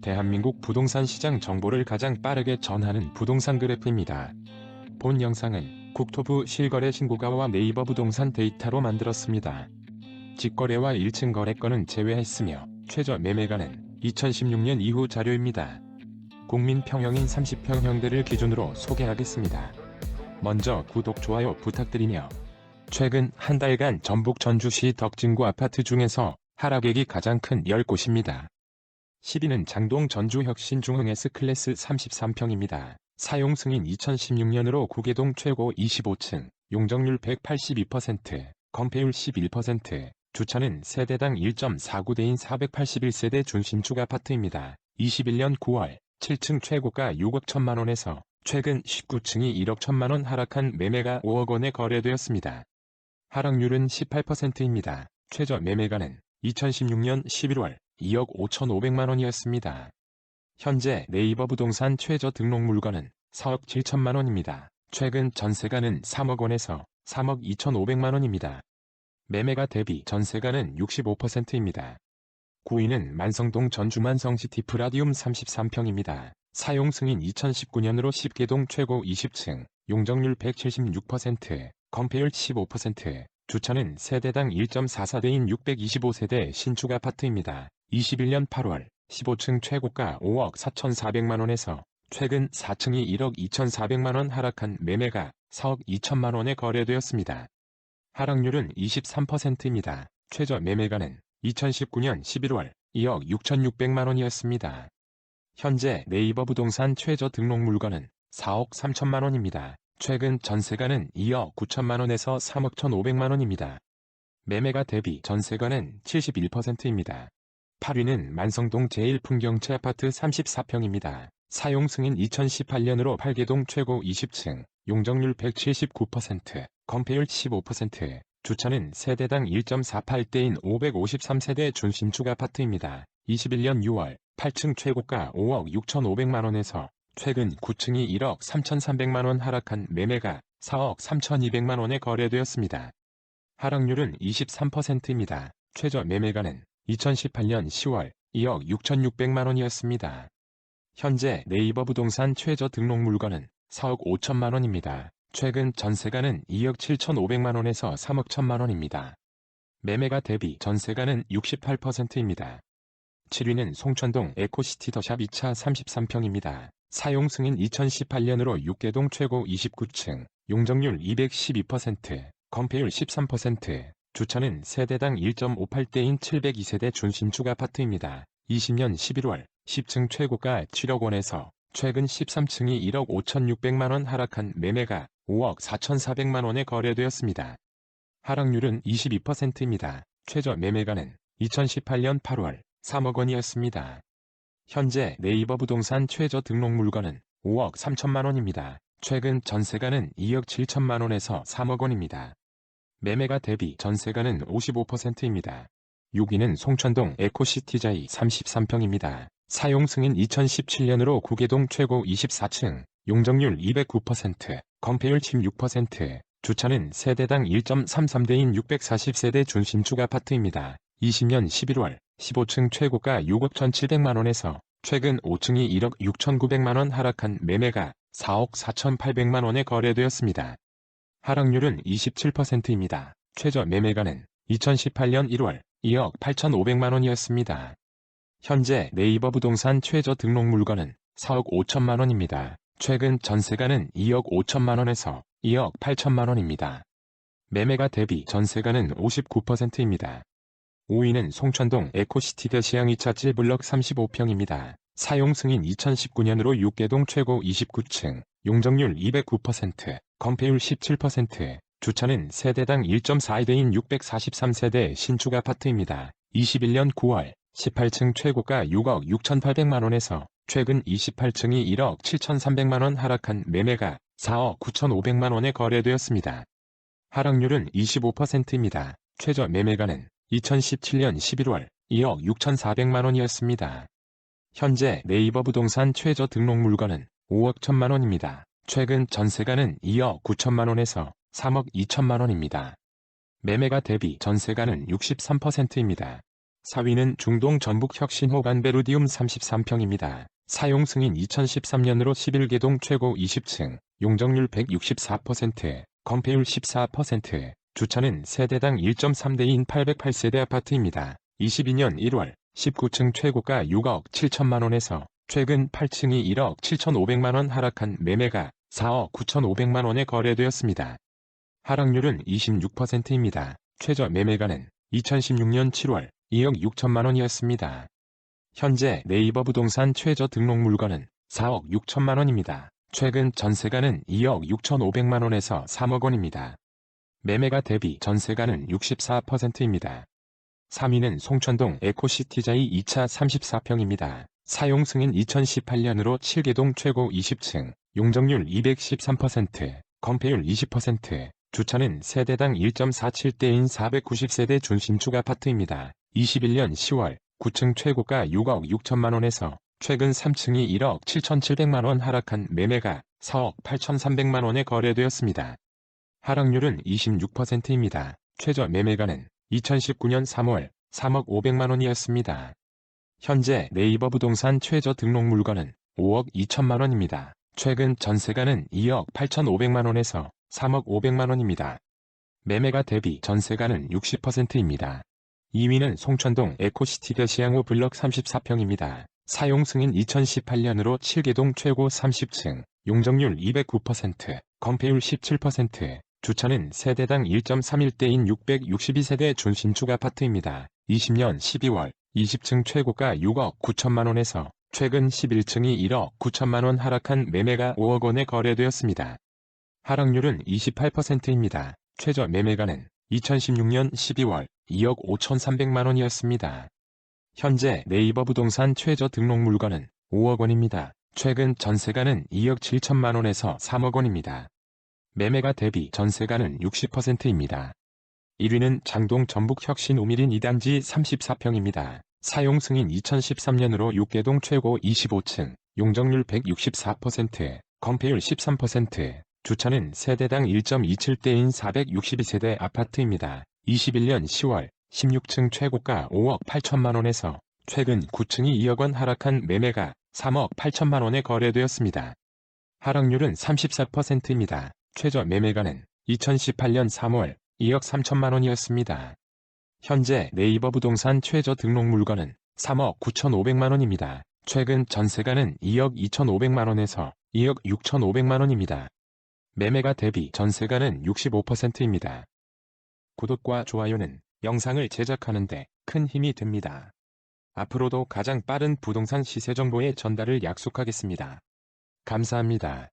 대한민국 부동산 시장 정보를 가장 빠르게 전하는 부동산 그래프입니다. 본 영상은 국토부 실거래 신고가와 네이버 부동산 데이터로 만들었습니다. 직거래와 1층 거래건은 제외했으며 최저 매매가는 2016년 이후 자료입니다. 국민 평형인 30평형대를 기준으로 소개하겠습니다. 먼저 구독, 좋아요 부탁드리며 최근 한 달간 전북 전주시 덕진구 아파트 중에서 하락액이 가장 큰 10곳입니다. 10위는 장동 전주혁신중흥 S클래스 33평입니다. 사용 승인 2016년으로 구계동 최고 25층, 용적률 182%, 건폐율 11%, 주차는 세대당 1.49대인 481세대 준신축 아파트입니다. 21년 9월 7층 최고가 6억 1천만 원에서 최근 19층이 1억 1천만 원 하락한 매매가 5억 원에 거래되었습니다. 하락률은 18%입니다. 최저 매매가는 2016년 11월 2억 5천5백만 원이었습니다. 현재 네이버 부동산 최저 등록 물건은 4억 7천만 원입니다. 최근 전세가는 3억 원에서 3억 2천5백만 원입니다. 매매가 대비 전세가는 65%입니다. 9위는 만성동 전주만성 시티 프라디움 33평입니다. 사용 승인 2019년으로 10개동 최고 20층, 용적률 176%, 건폐율 15%, 주차는 세대당 1.44대인 625세대 신축 아파트입니다. 21년 8월 15층 최고가 5억 4,400만원에서 최근 4층이 1억 2,400만원 하락한 매매가 4억 2천만원에 거래되었습니다. 하락률은 23%입니다. 최저 매매가는 2019년 11월 2억 6,600만원이었습니다. 현재 네이버 부동산 최저 등록 물건은 4억 3천만원입니다. 최근 전세가는 2억 9천만원에서 3억 1,500만원입니다. 매매가 대비 전세가는 71%입니다. 8위는 만성동 제1풍경채 아파트 34평입니다. 사용 승인 2018년으로 8개동 최고 20층, 용적률 179%, 건폐율 15%, 주차는 세대당 1.48대인 553세대 준신축 아파트입니다. 21년 6월 8층 최고가 5억 6,500만원에서 최근 9층이 1억 3,300만원 하락한 매매가 4억 3,200만원에 거래되었습니다. 하락률은 23%입니다. 최저 매매가는 2018년 10월 2억 6,600만 원이었습니다. 현재 네이버 부동산 최저 등록 물건은 4억 5천만 원입니다. 최근 전세가는 2억 7천5백만원에서 3억 1천만 원입니다. 매매가 대비 전세가는 68%입니다. 7위는 송천동 에코시티 더샵 2차 33평입니다. 사용 승인 2018년으로 6개동 최고 29층, 용적률 212%, 건폐율 13%, 주차는 세대당 1.58대인 702세대 준신축 아파트입니다. 20년 11월 10층 최고가 7억 원에서 최근 13층이 1억 5,600만원 하락한 매매가 5억 4,400만원에 거래되었습니다. 하락률은 22%입니다. 최저 매매가는 2018년 8월 3억 원이었습니다. 현재 네이버 부동산 최저 등록 물건은 5억 3천만 원입니다. 최근 전세가는 2억 7천만 원에서 3억 원입니다. 매매가 대비 전세가는 55%입니다. 6위는 송천동 에코시티자이 33평입니다. 사용 승인 2017년으로 구계동 최고 24층, 용적률 209%, 건폐율 16%, 주차는 세대당 1.33대인 640세대 준신축 아파트입니다. 20년 11월 15층 최고가 6억 1,700만원에서 최근 5층이 1억 6,900만원 하락한 매매가 4억 4,800만원에 거래되었습니다. 하락률은 27%입니다. 최저 매매가는 2018년 1월 2억 8,500만원이었습니다. 현재 네이버 부동산 최저 등록 물건은 4억 5천만원입니다. 최근 전세가는 2억 5천만원에서 2억 8천만원입니다. 매매가 대비 전세가는 59%입니다. 5위는 송천동 에코시티 대시양 2차 7블럭 35평입니다. 사용 승인 2019년으로 6개동 최고 29층, 용적률 209%, 건폐율 17%, 주차는 세대당 1.42대인 643세대 신축 아파트입니다. 21년 9월 18층 최고가 6억 6,800만원에서 최근 28층이 1억 7,300만원 하락한 매매가 4억 9,500만원에 거래되었습니다. 하락률은 25%입니다. 최저 매매가는 2017년 11월 2억 6,400만원이었습니다. 현재 네이버 부동산 최저 등록 물건은 5억 1천만원입니다. 최근 전세가는 2억 9천만 원에서 3억 2천만 원입니다. 매매가 대비 전세가는 63%입니다. 4위는 중동 전북 혁신호간 베루디움 33평입니다. 사용 승인 2013년으로 11개동 최고 20층, 용적률 164%, 건폐율 14%, 주차는 세대당 1.3대인 808세대 아파트입니다. 22년 1월 19층 최고가 6억 7천만원에서 최근 8층이 1억 7천5백만원 하락한 매매가 4억 9천5백만원에 거래되었습니다. 하락률은 26%입니다. 최저 매매가는 2016년 7월 2억 6천만원이었습니다. 현재 네이버 부동산 최저 등록 물건은 4억 6천만원입니다. 최근 전세가는 2억 6천5백만원에서 3억 원입니다. 매매가 대비 전세가는 64%입니다. 3위는 송천동 에코시티자이 2차 34평입니다. 사용 승인 2018년으로 7개동 최고 20층, 용적률 213%, 건폐율 20%, 주차는 세대당 1.47대인 490세대 준신축 아파트입니다. 21년 10월 9층 최고가 6억 6천만원에서 최근 3층이 1억 7천7백만원 하락한 매매가 4억 8천3백만원에 거래되었습니다. 하락률은 26%입니다. 최저 매매가는 2019년 3월 3억 5백만원이었습니다. 현재 네이버 부동산 최저 등록 물건은 5억 2천만 원입니다. 최근 전세가는 2억 8천5백만원에서 3억 5백만원입니다. 매매가 대비 전세가는 60%입니다. 2위는 송천동 에코시티 겨시양호 블럭 34평입니다. 사용 승인 2018년으로 7개동 최고 30층, 용적률 209%, 건폐율 17%, 주차는 세대당 1.31대인 662세대 준신축 아파트입니다. 20년 12월 20층 최고가 6억 9천만 원에서 최근 11층이 1억 9천만 원 하락한 매매가 5억 원에 거래되었습니다. 하락률은 28%입니다. 최저 매매가는 2016년 12월 2억 5천3백만원이었습니다. 현재 네이버 부동산 최저 등록 물건은 5억 원입니다. 최근 전세가는 2억 7천만 원에서 3억 원입니다. 매매가 대비 전세가는 60%입니다. 1위는 장동 전북 혁신 우미린 2단지 34평입니다. 사용 승인 2013년으로 6개동 최고 25층, 용적률 164%, 건폐율 13%, 주차는 세대당 1.27대인 462세대 아파트입니다. 21년 10월 16층 최고가 5억 8천만원에서 최근 9층이 2억 원 하락한 매매가 3억 8천만원에 거래되었습니다. 하락률은 34%입니다. 최저 매매가는 2018년 3월 2억 3천만 원이었습니다. 현재 네이버 부동산 최저 등록 물건은 3억 9천5백만원입니다. 최근 전세가는 2억 2천5백만원에서 2억 6천5백만원입니다. 매매가 대비 전세가는 65%입니다. 구독과 좋아요는 영상을 제작하는데 큰 힘이 됩니다. 앞으로도 가장 빠른 부동산 시세 정보의 전달을 약속하겠습니다. 감사합니다.